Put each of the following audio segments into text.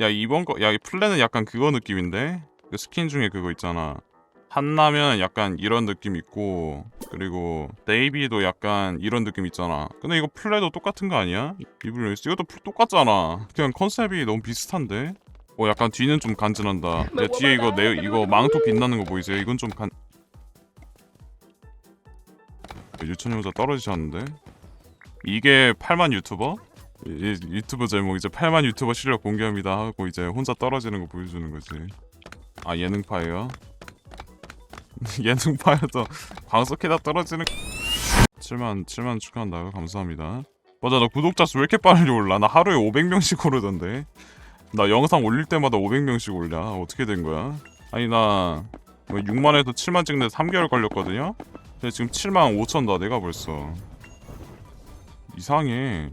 야 이번 거야 플랜은 약간 그거 느낌인데? 그 스킨 중에 그거 있잖아. 한나면 약간 이런 느낌 있고 그리고 데이비도 약간 이런 느낌 있잖아. 근데 이거 플레도 똑같은 거 아니야? 이블리스 이것도 플- 똑같잖아. 그냥 컨셉이 너무 비슷한데? 어 약간 뒤는 좀 간지난다. 야, 뒤에 이거 내 이거 망토 빛나는 거 보이세요? 이건 좀 간... 유천이 혼자 떨어지셨는데? 이게 8만 유튜버? 이, 이 유튜브 제목 이제 8만 유튜버 실력 공개합니다 하고 이제 혼자 떨어지는 거 보여주는 거지. 아 예능파예요? 예능파여도 방송에다 떨어지는 7만 7만 축하한다 감사합니다. 맞아 나 구독자 수 왜 이렇게 빨리 올라? 나 하루에 500명씩 오르던데. 나 영상 올릴 때마다 500명씩 올려. 어떻게 된 거야? 아니 나 6만에서 7만 찍는데 3개월 걸렸거든요? 근데 지금 7만 5천 다 내가 벌써. 이상해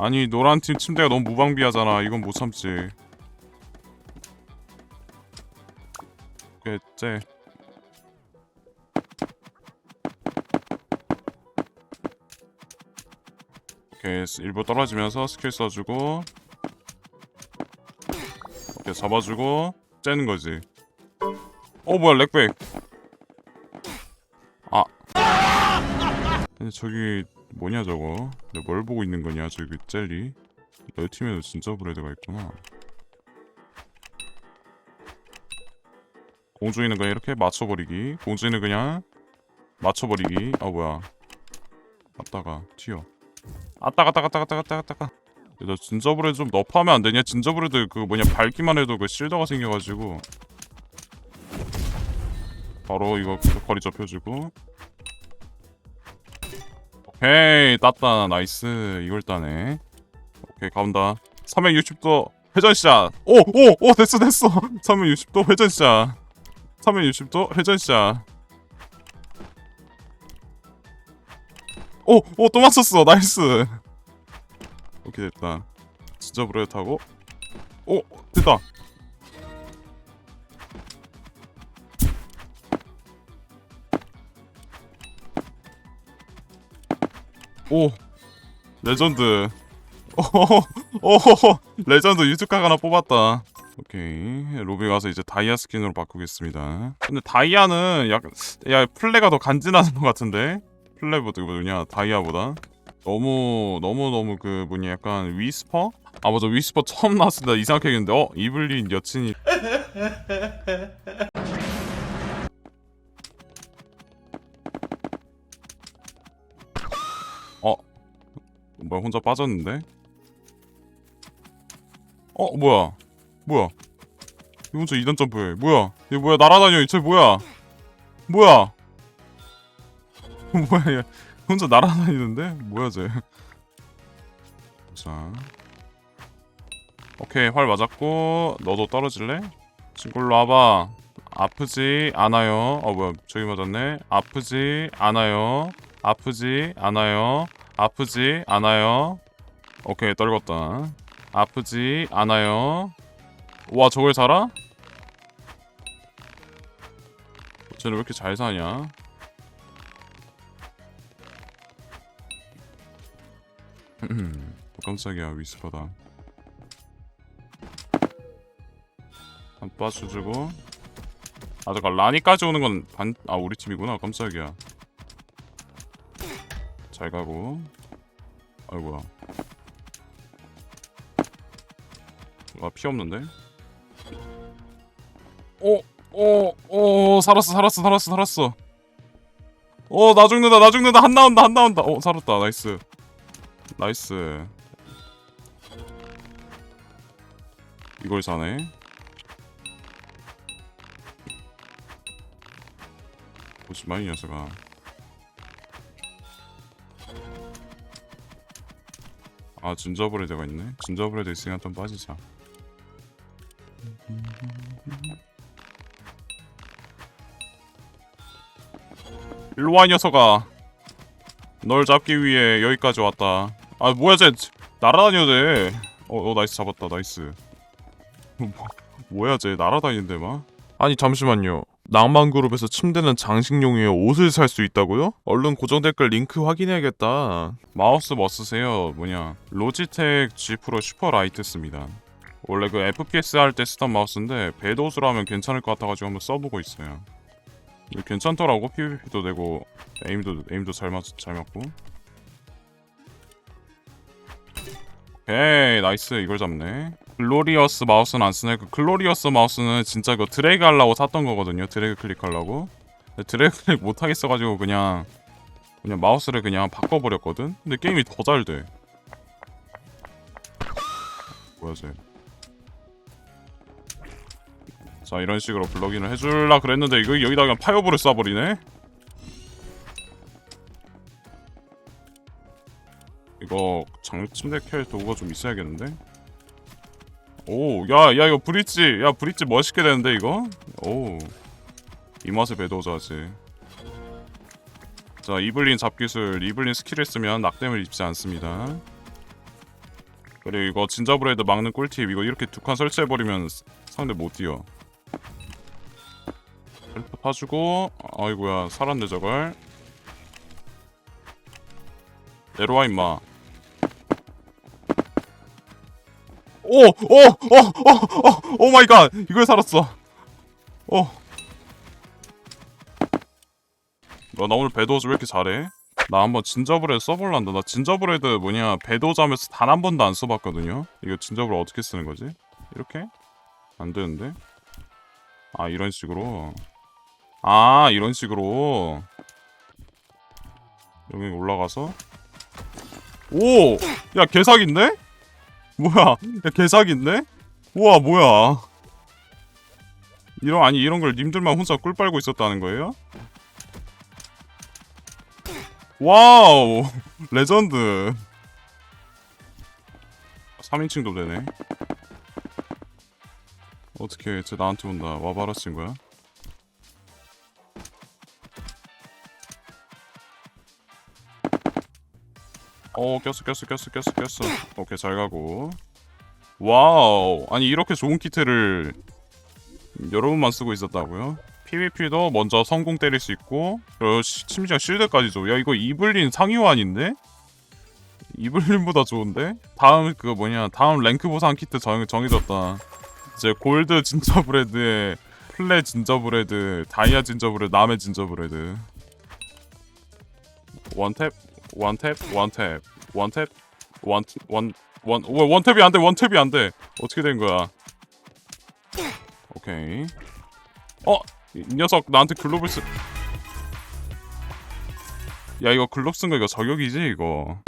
아니 노란 팀 침대가 너무 무방비하잖아. 이건 못 참지. 그째 오케이 일부 떨어지면서 스킬 써주고 오케이 잡아주고 째는 거지. 어 뭐야 렉백 아. 근데 저기 뭐냐 저거? 내가 뭘 보고 있는 거냐 저기 그 젤리? 너희 팀에도 진짜 브레드가 있구나. 공주이는 그냥 이렇게 맞춰버리기. 공주이는 그냥 맞춰버리기. 아 뭐야. 왔다가 튀어. 아따가 따가 따가 따가 따가 따가 너 진저브레드 좀 너프하면 안 되냐? 진저브레드 그 뭐냐 밟기만 해도 그 실더가 생겨가지고. 바로 이거 거리 좁혀주고 오케이 땄다 나이스 이걸 따네 오케이 가온다 360도 회전샷 오오 오 됐어 됐어 360도 회전샷 360도 회전샷 오! 오! 또 맞췄어! 나이스! 오케이 됐다 진짜 브레드 타고 오! 됐다! 오! 레전드. 오호호 레전드 유튜각 하나 뽑았다. 오케이 로비 가서 이제 다이아 스킨으로 바꾸겠습니다. 근데 다이아는 약간 야 플레가 더 간지나는 것 같은데? 플레보다 뭐냐 다이아보다? 너무 너무 너무 그 뭐냐 약간 위스퍼? 아 맞아 위스퍼 처음 나왔을 때 이상하게 했는데 어 이블린 여친이 뭐야 혼자 빠졌는데? 어 뭐야? 뭐야? 이 혼자 2단 점프해. 뭐야? 얘 뭐야? 날아다녀. 이쟤 뭐야? 뭐야? 뭐야 얘 혼자 날아다니는데? 뭐야 쟤? 자. 오케이 활 맞았고. 너도 떨어질래? 친구로 와봐. 아프지 않아요. 어 뭐야. 저기 맞았네. 아프지 않아요. 아프지 않아요 아프지 않아요? 오케이 떨궜다. 아프지 않아요? 와 저걸 살아? 쟤는 왜 이렇게 잘 사냐? 음, 깜짝이야 위스퍼다. 한 빠져주고. 아 잠깐 라니까지 오는 건 반.. 아 우리 팀이구나. 깜짝이야 잘 가고 아이고야 아 피 없는데? 오! 오! 오! 살았어 살았어 살았어 살았어 어나 죽는다 나 죽는다 한 나온다 한 나온다 어 살았다 나이스 나이스 이걸 사네 보지마 이 녀석아 아 진저브레드가 있네 진저브레드 있으니까 좀 빠지자 일로와 이 녀석아 널 잡기 위해 여기까지 왔다 아 뭐야 쟤 날아다녀도 돼. 어, 어 나이스 잡았다 나이스. 뭐, 뭐야 쟤 날아다니는데 막. 아니 잠시만요. 낭만그룹에서 침대는 장식용이에요. 옷을 살 수 있다고요? 얼른 고정 댓글 링크 확인해야겠다. 마우스 뭐 쓰세요? 뭐냐? 로지텍 G 프로 슈퍼 라이트 씁니다. 원래 그 FPS 할 때 쓰던 마우스인데 배도수로 하면 괜찮을 것 같아가지고 한번 써보고 있어요. 괜찮더라고 PVP도 되고 에임도 에임도 잘 맞, 잘 맞고. 오케이 나이스 이걸 잡네. 글로리어스 마우스는 안 쓰네. 그 글로리어스 마우스는 진짜 그 드래그 하려고 샀던 거거든요. 드래그 클릭하려고. 드래그 클릭 못 하겠어가지고 그냥 그냥 마우스를 그냥 바꿔버렸거든. 근데 게임이 더 잘 돼. 뭐야 쟤. 자 이런 식으로 블러gin을 해줄라 그랬는데 이거 여기다 그냥 파이어볼을 쏴버리네 이거 장 침대 캘 도구가 좀 있어야겠는데 오 야 야 이거 브릿지. 야 브릿지 멋있게 되는데 이거? 오 이 맛에 배도자지. 자 이블린 잡기술 이블린 스킬을 쓰면 낙뎀을 입지 않습니다. 그리고 이거 진저브레드 막는 꿀팁. 이거 이렇게 두 칸 설치해버리면 상대 못 뛰어. 헬프 파주고 아이고야 살았네 저걸. 내려와 임마 오 오 오 오 오 오 마이 갓 이걸 살았어 오너 나 오늘 배도즈 왜 이렇게 잘해? 나 한번 진저브레드 써볼란다 나 진저브레드 뭐냐 배도즈 하면서 단 한 번도 안 써봤거든요 이거 진저브레드 어떻게 쓰는 거지? 이렇게? 안 되는데? 아 이런 식으로 아 이런 식으로 여기 올라가서 오! 야 개사기인데? 뭐야 야 개사기인데? 우와 뭐야 이런 아니 이런 걸 님들만 혼자 꿀 빨고 있었다는 거예요? 와우 레전드 3인칭도 되네 어떻게 쟤 나한테 온다 와바라 쓴 거야? 어 꼈어 꼈어 꼈어 꼈어 꼈어 오케이 잘 가고 와우 아니 이렇게 좋은 키트를 여러 번만 쓰고 있었다고요? PVP도 먼저 성공 때릴 수 있고 그리고 시- 심지어 실드까지 줘. 야 이거 이블린 상위환인데? 이블린보다 좋은데? 다음 그 뭐냐 다음 랭크 보상 키트 정, 정해졌다 이제 골드 진저브레드에 플레 진저브레드 다이아 진저브레드 남의 진저브레드 원탭 원탭 원탭 원탭 원원 원, 원, 원탭이 안 돼, 원탭이 안 돼. 어떻게 된 거야? 오케이. 어, 이 녀석 나한테 글로벌 쓰. 야 이거 글롭 쓴거 이거 저격이지 이거.